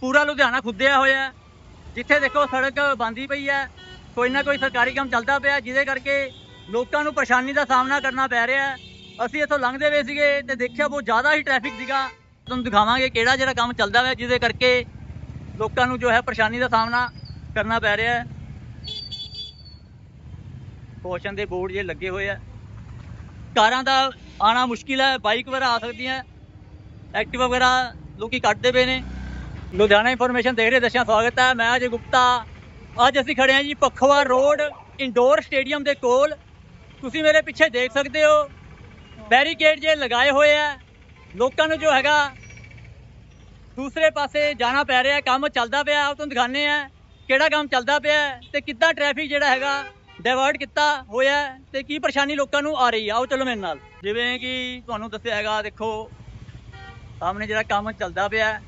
ਪੂਰਾ ਲੁਧਿਆਣਾ ਖੁੱਦਿਆ ਹੋਇਆ ਜਿੱਥੇ ਦੇਖੋ ਸੜਕ ਬੰਦੀ ਪਈ ਹੈ। ਕੋਈ ਨਾ ਕੋਈ ਸਰਕਾਰੀ ਕੰਮ ਚੱਲਦਾ ਪਿਆ ਜਿਹਦੇ ਕਰਕੇ ਲੋਕਾਂ ਨੂੰ ਪਰੇਸ਼ਾਨੀ ਦਾ ਸਾਹਮਣਾ ਕਰਨਾ ਪੈ ਰਿਹਾ ਹੈ। ਅਸੀਂ ਇੱਥੋਂ ਲੰਘਦੇ ਹੋਏ ਸੀਗੇ ਤੇ ਦੇਖਿਆ ਬਹੁਤ ਜ਼ਿਆਦਾ ਹੀ ਟ੍ਰੈਫਿਕ ਸੀਗਾ। ਤੁਹਾਨੂੰ ਦਿਖਾਵਾਂਗੇ ਕਿਹੜਾ ਜਿਹੜਾ ਕੰਮ ਚੱਲਦਾ ਹੋਇਆ ਜਿਹਦੇ ਕਰਕੇ ਲੋਕਾਂ ਨੂੰ ਜੋ ਹੈ ਪਰੇਸ਼ਾਨੀ ਦਾ ਸਾਹਮਣਾ ਕਰਨਾ ਪੈ ਰਿਹਾ ਹੈ। ਪੋਸ਼ਨ ਦੇ ਬੋਰਡ ਜੇ ਲੱਗੇ ਹੋਏ ਆ। ਕਾਰਾਂ ਦਾ ਆਣਾ ਮੁਸ਼ਕਿਲ ਹੈ, ਬਾਈਕ ਵਗੈਰਾ ਆ ਸਕਦੀਆਂ ਐਕਟਿਵਾ ਵਗੈਰਾ ਲੋਕੀ ਕੱਢਦੇ ਪਏ ਨੇ। ਲੁਧਿਆਣਾ ਇਨਫੋਰਮੇਸ਼ਨ ਦੇਖ ਰਹੇ ਦਰਸ਼ਕਾਂ ਸਵਾਗਤ ਹੈ। ਮੈਂ ਅਜੇ ਗੁਪਤਾ। ਅੱਜ ਅਸੀਂ ਖੜੇ ਹਾਂ ਜੀ ਪਖਵਾ ਰੋਡ, ਇੰਡੋਰ ਸਟੇਡੀਅਮ ਦੇ ਕੋਲ। ਤੁਸੀਂ ਮੇਰੇ ਪਿੱਛੇ ਦੇਖ ਸਕਦੇ ਹੋ, ਬੈਰੀਕੇਡ ਜੇ ਲਗਾਏ ਹੋਏ ਆ। ਲੋਕਾਂ ਨੂੰ ਜੋ ਹੈਗਾ, ਦੂਸਰੇ ਪਾਸੇ ਜਾਣਾ ਪੈ ਰਿਹਾ ਕੰਮ ਚੱਲਦਾ ਪਿਆ ਆਪ ਤੁਹਾਨੂੰ ਦਿਖਾਣੇ ਆ ਕਿਹੜਾ ਕੰਮ ਚੱਲਦਾ ਪਿਆ ਹੈ ਤੇ ਕਿੱਦਾਂ ਟ੍ਰੈਫਿਕ ਜਿਹੜਾ ਹੈਗਾ ਡਾਇਵਰਟ ਕੀਤਾ ਹੋਇਆ ਹੈ ਤੇ ਕੀ ਪਰੇਸ਼ਾਨੀ ਲੋਕਾਂ ਨੂੰ ਆ ਰਹੀ ਆ ਆਓ ਚਲੋ ਮੇਰੇ ਨਾਲ। ਜਿਵੇਂ ਕਿ ਤੁਹਾਨੂੰ ਦੱਸਿਆ ਹੈਗਾ, ਦੇਖੋ, ਸਾਹਮਣੇ ਜਿਹੜਾ ਕੰਮ ਚੱਲਦਾ ਪਿਆ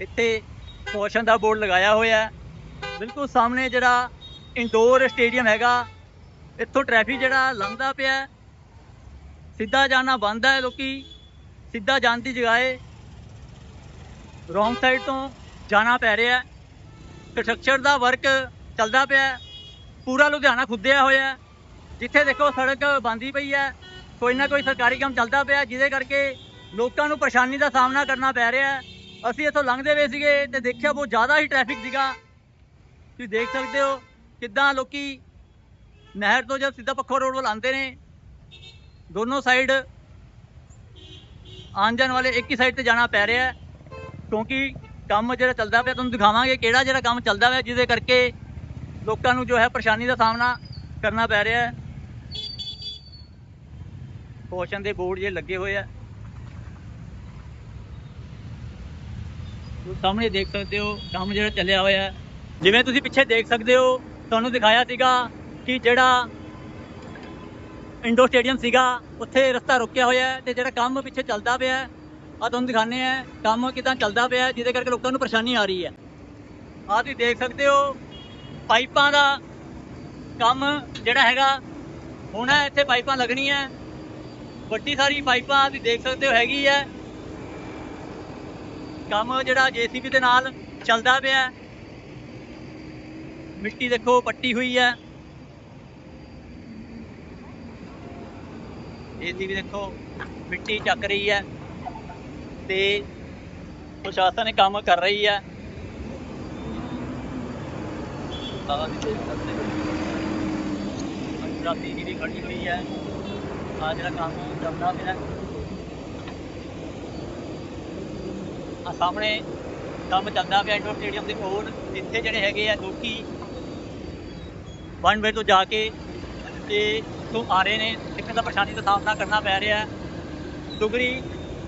ਇੱਥੇ ਪੋਸ਼ਨ ਦਾ ਬੋਰਡ ਲਗਾਇਆ ਹੋਇਆ ਹੈ। ਬਿਲਕੁਲ ਸਾਹਮਣੇ ਜਿਹੜਾ ਇੰਡੋਰ ਸਟੇਡੀਅਮ ਹੈਗਾ, ਇੱਥੋਂ ਟ੍ਰੈਫਿਕ ਜਿਹੜਾ ਲੰਘਦਾ ਪਿਆ ਸਿੱਧਾ ਜਾਣਾ ਬੰਦ ਹੈ ਲੋਕੀ, ਸਿੱਧਾ ਜਾਣ ਦੀ ਜਗ੍ਹਾਏ ਰੋਂਗ ਸਾਈਡ ਤੋਂ ਜਾਣਾ ਪੈ ਰਿਹਾ ਕੰਸਟਰਕਸ਼ਨ ਦਾ ਵਰਕ ਚੱਲਦਾ ਪਿਆ ਪੂਰਾ ਲੁਧਿਆਣਾ ਖੁੱਦਿਆ ਹੋਇਆ ਜਿੱਥੇ ਦੇਖੋ ਸੜਕ ਬੰਦੀ ਪਈ ਹੈ, ਕੋਈ ਨਾ ਕੋਈ ਸਰਕਾਰੀ ਕੰਮ ਚੱਲਦਾ ਪਿਆ ਜਿਹਦੇ ਕਰਕੇ ਲੋਕਾਂ ਨੂੰ ਪਰੇਸ਼ਾਨੀ ਦਾ ਸਾਹਮਣਾ ਕਰਨਾ ਪੈ ਰਿਹਾ ਹੈ। ਅਸੀਂ ਇੱਥੋਂ ਲੰਘਦੇ ਹੋਏ ਸੀਗੇ ਤੇ ਦੇਖਿਆ ਬਹੁਤ ਜ਼ਿਆਦਾ ਹੀ ਟ੍ਰੈਫਿਕ ਸੀਗਾ। ਤੁਸੀਂ ਦੇਖ ਸਕਦੇ ਹੋ ਕਿੱਦਾਂ ਲੋਕੀ ਨਹਿਰ ਤੋਂ ਜਦ ਸਿੱਧਾ ਪੱਖੋ ਰੋਡ ਵੱਲ ਆਉਂਦੇ ਨੇ, ਦੋਨੋਂ ਸਾਈਡ ਆਉਣ ਜਾਣ ਵਾਲੇ ਇੱਕ ਹੀ ਸਾਈਡ ਤੇ ਜਾਣਾ ਪੈ ਰਿਹਾ ਕਿਉਂਕਿ ਕੰਮ ਜਿਹੜਾ ਚੱਲਦਾ ਪਿਆ, ਤੁਹਾਨੂੰ ਦਿਖਾਵਾਂਗੇ ਕਿਹੜਾ ਜਿਹੜਾ ਕੰਮ ਚੱਲਦਾ ਪਿਆ, ਜਿਹਦੇ ਕਰਕੇ ਲੋਕਾਂ ਨੂੰ ਜੋ ਹੈ ਪਰੇਸ਼ਾਨੀ ਦਾ ਸਾਹਮਣਾ ਕਰਨਾ ਪੈ ਰਿਹਾ ਹੈ। ਪੋਸ਼ਨ ਦੇ ਬੋਰਡ ਜੇ ਲੱਗੇ ਹੋਏ ਆ। ਸਾਹਮਣੇ ਦੇਖ ਸਕਦੇ ਹੋ, ਕੰਮ ਜਿਹੜਾ ਚੱਲਿਆ ਹੋਇਆ ਜਿਵੇਂ ਤੁਸੀਂ ਪਿੱਛੇ ਦੇਖ ਸਕਦੇ ਹੋ, ਤੁਹਾਨੂੰ ਦਿਖਾਇਆ ਸੀਗਾ ਕਿ ਜਿਹੜਾ ਇੰਡੋਰ ਸਟੇਡੀਅਮ ਸੀਗਾ, ਉੱਥੇ ਰਸਤਾ ਰੁਕਿਆ ਹੋਇਆ ਹੈ ਤੇ ਜਿਹੜਾ ਕੰਮ ਪਿੱਛੇ ਚੱਲਦਾ ਪਿਆ ਹੈ ਆ ਤੁਹਾਨੂੰ ਦਿਖਾਣੇ ਆ ਕੰਮ ਕਿਦਾਂ ਚੱਲਦਾ ਪਿਆ ਜਿਹਦੇ ਕਰਕੇ ਲੋਕਾਂ ਨੂੰ ਪਰੇਸ਼ਾਨੀ ਆ ਰਹੀ ਹੈ। ਆ ਤੁਸੀਂ ਦੇਖ ਸਕਦੇ ਹੋ, ਪਾਈਪਾਂ ਦਾ ਕੰਮ ਜਿਹੜਾ ਹੈਗਾ, ਹੁਣ ਇੱਥੇ ਪਾਈਪਾਂ ਲੱਗਣੀਆਂ ਵੱਡੀ ਸਾਰੀ ਪਾਈਪਾਂ ਤੁਸੀਂ ਦੇਖ ਸਕਦੇ ਹੋ, ਹੈਗੀ ਹੈ। ਕੰਮ ਜਿਹੜਾ ਜੀਸੀਬੀ ਦੇ ਨਾਲ ਚੱਲਦਾ ਪਿਆ ਮਿੱਟੀ ਦੇਖੋ, ਪੱਟੀ ਹੋਈ ਹੈ। ਜੀਸੀਬੀ ਦੇਖੋ, ਮਿੱਟੀ ਚੱਕ ਰਹੀ ਹੈ ਤੇ ਪ੍ਰਸ਼ਾਸਨ ਇਹ ਕੰਮ ਕਰ ਰਹੀ ਹੈ। ਆਹ ਵੀ ਦੇਖ ਸਕਦੇ ਹੋ ਅੰਦਰਾਂ ਦੀ ਖੜੀ ਹੋਈ ਹੈ। ਆ ਜਿਹੜਾ ਕੰਮ ਚੱਲਦਾ ਪਿਆ ਹੈ। ਆ ਸਾਹਮਣੇ ਕੰਮ ਚੱਲਦਾ ਪਿਆ ਇੰਡੋਰ ਸਟੇਡੀਅਮ ਦੇ ਕੋਲ, ਜਿੱਥੇ ਜਿਹੜੇ ਹੈਗੇ ਆ ਲੋਕੀ ਵਨਵੇ ਤੋਂ ਜਾ ਕੇ ਤੇ ਤੋਂ ਆ ਰਹੇ ਨੇ ਦਿੱਕਤ ਦਾ ਪਰੇਸ਼ਾਨੀ ਦਾ ਸਾਹਮਣਾ ਕਰਨਾ ਪੈ ਰਿਹਾ ਹੈ। ਦੁਗਰੀ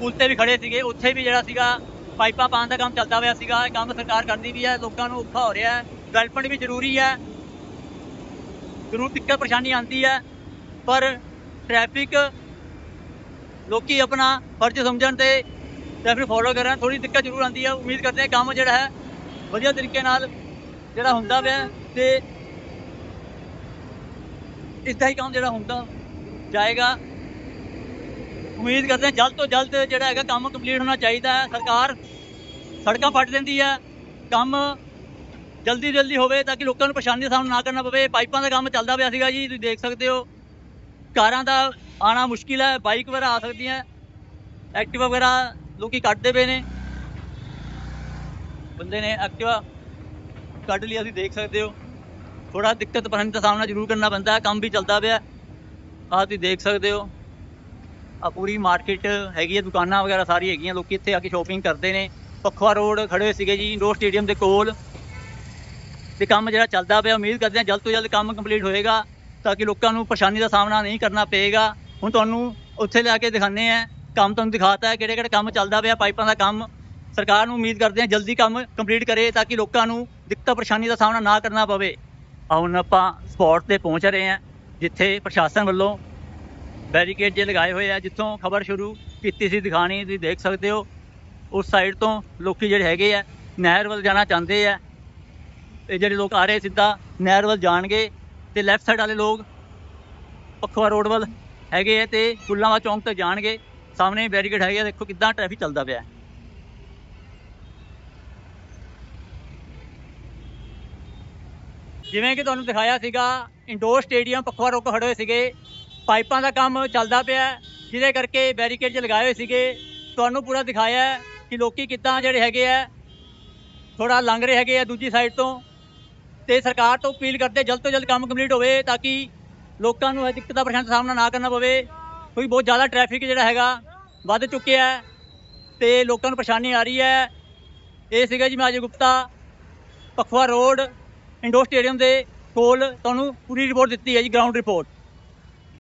ਪੁਲ ਤੇ ਵੀ ਖੜੇ ਸੀਗੇ, ਉੱਥੇ ਵੀ ਜਿਹੜਾ ਸੀਗਾ ਪਾਈਪਾਂ ਪਾਉਣ ਦਾ ਕੰਮ ਚੱਲਦਾ ਹੋਇਆ ਸੀਗਾ, ਇਹ ਕੰਮ ਸਰਕਾਰ ਕਰਦੀ ਵੀ ਹੈ, ਲੋਕਾਂ ਨੂੰ ਔਖਾ ਹੋ ਰਿਹਾ ਹੈ ਡਿਵੈਲਪਮੈਂਟ ਵੀ ਜ਼ਰੂਰੀ ਹੈ। ਜ਼ਰੂਰ ਦਿੱਕਤ ਪਰੇਸ਼ਾਨੀ ਆਉਂਦੀ ਹੈ, ਪਰ ਟ੍ਰੈਫਿਕ ਲੋਕੀ ਆਪਣਾ ਫਰਜ਼ ਸਮਝਣ ਤੇ ਟ੍ਰੈਫਿਕ ਫੋਲੋ ਕਰਨ ਥੋੜੀ ਦਿੱਕਤ ਜ਼ਰੂਰ ਆਉਂਦੀ ਹੈ ਉਮੀਦ ਕਰਦੇ ਹਾਂ ਕੰਮ ਜਿਹੜਾ ਹੈ, ਵਧੀਆ ਤਰੀਕੇ ਨਾਲ ਜਿਹੜਾ ਹੁੰਦਾ ਪਿਆ ਤੇ ਇਦਾਂ ਹੀ ਕੰਮ ਜਿਹੜਾ ਹੁੰਦਾ ਜਾਏਗਾ। ਉਮੀਦ ਕਰਦੇ ਹਾਂ ਜਲਦ ਤੋਂ ਜਲਦ ਜਿਹੜਾ ਹੈਗਾ ਕੰਮ ਕੰਪਲੀਟ ਹੋਣਾ ਚਾਹੀਦਾ ਹੈ। ਸਰਕਾਰ ਸੜਕਾਂ ਪੱਟ ਦਿੰਦੀ ਹੈ। ਕੰਮ ਜਲਦੀ ਜਲਦੀ ਹੋਵੇ ਤਾਂ ਕਿ ਲੋਕਾਂ ਨੂੰ ਪਰੇਸ਼ਾਨੀ ਦਾ ਸਾਹਮਣਾ ਨਾ ਕਰਨਾ ਪਵੇ। ਪਾਈਪਾਂ ਦਾ ਕੰਮ ਚੱਲਦਾ ਪਿਆ ਸੀਗਾ ਜੀ, ਤੁਸੀਂ ਦੇਖ ਸਕਦੇ ਹੋ। ਕਾਰਾਂ ਦਾ ਆਣਾ ਮੁਸ਼ਕਿਲ ਹੈ, ਬਾਈਕ ਵਗੈਰਾ ਆ ਸਕਦੀਆਂ, ਐਕਟਿਵਾ ਵਗੈਰਾ ਲੋਕੀ ਕੱਢਦੇ ਪਏ ਨੇ। ਬੰਦੇ ਨੇ ਐਕਟਿਵਾ ਕੱਢ ਲਿਆ ਤੁਸੀਂ ਦੇਖ ਸਕਦੇ ਹੋ। ਥੋੜਾ ਦਿੱਕਤ ਪਰੇਸ਼ਾਨੀ ਦਾ ਸਾਹਮਣਾ ਜ਼ਰੂਰ ਕਰਨਾ ਪੈਂਦਾ ਹੈ, ਕੰਮ ਵੀ ਚੱਲਦਾ ਪਿਆ ਆਹ ਤੁਸੀਂ ਦੇਖ ਸਕਦੇ ਹੋ। ਆ ਪੂਰੀ ਮਾਰਕੀਟ ਹੈਗੀ ਹੈ, ਦੁਕਾਨਾਂ ਵਗੈਰਾ ਸਾਰੀ ਹੈਗੀਆਂ, ਲੋਕੀ ਇੱਥੇ ਆ ਕੇ ਸ਼ੋਪਿੰਗ ਕਰਦੇ ਨੇ। ਪੱਖਵਾ ਰੋਡ ਖੜੇ ਸੀਗੇ ਜੀ ਇੰਡੋਰ ਸਟੇਡੀਅਮ ਦੇ ਕੋਲ। ਤੇ ਕੰਮ ਜਿਹੜਾ ਚੱਲਦਾ ਪਿਆ, ਉਮੀਦ ਕਰਦੇ ਹਾਂ ਜਲਦ ਤੋਂ ਜਲਦ ਕੰਮ ਕੰਪਲੀਟ ਹੋਏਗਾ, ਤਾਂ ਕਿ ਲੋਕਾਂ ਨੂੰ ਪਰੇਸ਼ਾਨੀ ਦਾ ਸਾਹਮਣਾ ਨਹੀਂ ਕਰਨਾ ਪਏਗਾ। ਹੁਣ ਤੁਹਾਨੂੰ ਉੱਥੇ ਲਿਆ ਕੇ ਦਿਖਾਣੇ ਆ ਕੰਮ ਤੁਹਾਨੂੰ ਦਿਖਾਤਾ ਹੈ ਕਿਹੜੇ ਕਿਹੜੇ ਕੰਮ ਚੱਲਦਾ ਪਿਆ, ਪਾਈਪਾਂ ਦਾ ਕੰਮ। ਸਰਕਾਰ ਨੂੰ ਉਮੀਦ ਕਰਦੇ ਹਾਂ ਜਲਦੀ ਕੰਮ ਕੰਪਲੀਟ ਕਰੇ ਤਾਂ ਕਿ ਲੋਕਾਂ ਨੂੰ ਦਿੱਕਤਾਂ ਪਰੇਸ਼ਾਨੀ ਦਾ ਸਾਹਮਣਾ ਨਾ ਕਰਨਾ ਪਵੇ। ਹੁਣ ਆਪਾਂ ਸਪੌਟ ਤੇ ਪਹੁੰਚ ਰਹੇ ਹਾਂ, ਜਿੱਥੇ ਪ੍ਰਸ਼ਾਸਨ ਵੱਲੋਂ ਬੈਰੀਕੇਡ ਜੇ ਲਗਾਏ ਹੋਏ ਆ, ਜਿੱਥੋਂ ਖਬਰ ਸ਼ੁਰੂ ਕੀਤੀ ਸੀ, ਦਿਖਾਣੀ ਤੁਸੀਂ ਦੇਖ ਸਕਦੇ ਹੋ। ਉਸ ਸਾਈਡ ਤੋਂ ਲੋਕੀ ਜਿਹੜੇ ਹੈਗੇ ਆ, ਨਹਿਰ ਵੱਲ ਜਾਣਾ ਚਾਹੁੰਦੇ ਆ। ਇਹ ਜਿਹੜੇ ਲੋਕ ਆ ਰਹੇ ਸਿੱਧਾ ਨਹਿਰ ਵੱਲ ਜਾਣਗੇ ਤੇ ਲੈਫਟ ਸਾਈਡ ਵਾਲੇ ਲੋਕ ਪਖਵਾ ਰੋਡ ਵੱਲ ਹੈਗੇ ਆ ਤੇ ਗੁੱਲਾਵਾ ਚੌਂਕ ਤੇ ਜਾਣਗੇ। ਸਾਹਮਣੇ ਬੈਰੀਕੇਡ ਹੈਗਾ ਦੇਖੋ ਕਿੱਦਾਂ ਟ੍ਰੈਫਿਕ ਚੱਲਦਾ ਪਿਆ। ਜਿਵੇਂ ਕਿ ਤੁਹਾਨੂੰ ਦਿਖਾਇਆ ਸੀਗਾ ਇੰਡੋਰ ਸਟੇਡੀਅਮ ਪੱਖਵਾ ਰੁਕ ਖੜੇ ਹੋਏ ਸੀਗੇ। ਪਾਈਪਾਂ ਦਾ ਕੰਮ ਚੱਲਦਾ ਪਿਆ, ਜਿਹਦੇ ਕਰਕੇ ਬੈਰੀਕੇਡ ਚ ਲਗਾਏ ਹੋਏ ਸੀਗੇ। ਤੁਹਾਨੂੰ ਪੂਰਾ ਦਿਖਾਇਆ ਕਿ ਲੋਕੀ ਕਿੱਦਾਂ ਜਿਹੜੇ ਹੈਗੇ ਆ ਥੋੜਾ ਲੰਘ ਰਹੇ ਹੈਗੇ ਆ ਦੂਜੀ ਸਾਈਡ ਤੋਂ। ਤੇ ਸਰਕਾਰ ਤੋਂ ਅਪੀਲ ਕਰਦੇ ਜਲਦ ਤੋਂ ਜਲਦ ਕੰਮ ਕੰਪਲੀਟ ਹੋਵੇ, ਤਾਂ ਕਿ ਲੋਕਾਂ ਨੂੰ ਇਹ ਦਿੱਕਤਾਂ ਪਰੇਸ਼ਾਨੀ ਦਾ ਸਾਹਮਣਾ ਨਾ ਕਰਨਾ ਪਵੇ। ਕਿਉਂਕਿ ਬਹੁਤ ਜ਼ਿਆਦਾ ਟ੍ਰੈਫਿਕ ਜਿਹੜਾ ਹੈਗਾ ਵੱਧ ਚੁੱਕਿਆ ਹੈ ਤੇ ਲੋਕਾਂ ਨੂੰ ਪਰੇਸ਼ਾਨੀ ਆ ਰਹੀ ਹੈ। ਇਹ ਸੀਗਾ ਜੀ ਮੈਂ Ajay Gupta, Pakhowal road, indoor stadium ਦੇ ਕੋਲ ਤੁਹਾਨੂੰ ਪੂਰੀ ਰਿਪੋਰਟ ਦਿੱਤੀ ਹੈ ਜੀ ਗਰਾਊਂਡ ਰਿਪੋਰਟ